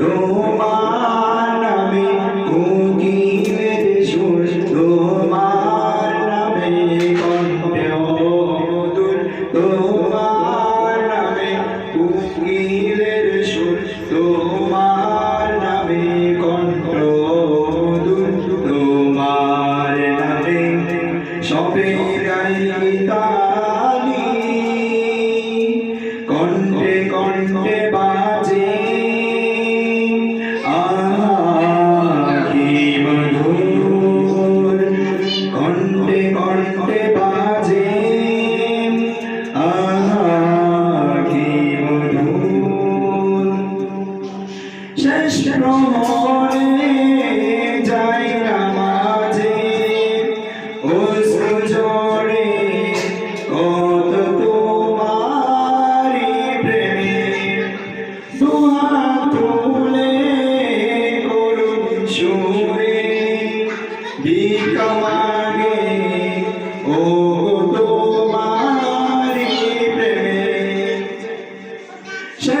তোমার নামে কোকিলের সুর তোমার নামে কণ্ঠে তোমার নামে কোকিলের সুর তোমার নামে কণ্ঠ তোমার নামে সবে গাই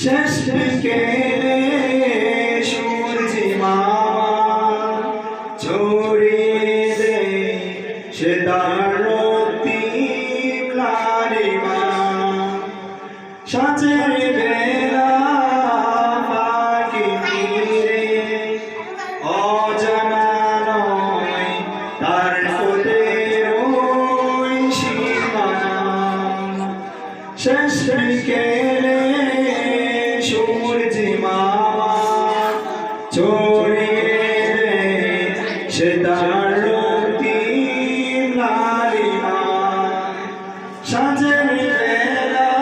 শেষ বিকেলে সূর্যি মামা ছড়িয়ে দে সে তার রক্তিম লালিমা সাজের বেলা ফাঁকি ফিরে অজানা নয় তার তোদের ওই সীমানা শেষ বিকেলে সে তার লালিমা সাজের বেলা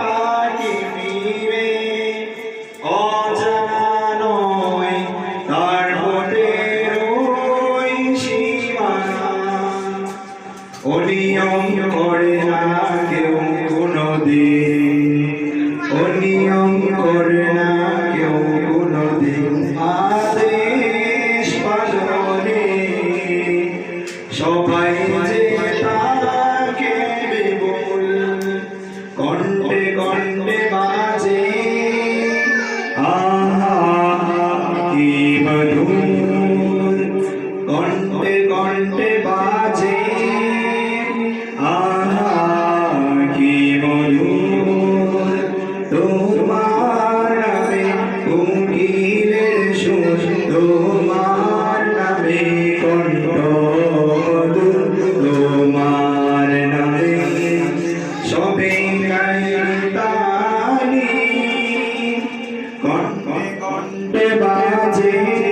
পাখি ফিরে। অজানা নয় তার ভোটের ওই সীমানা অনিয়ম সবাই Jesus.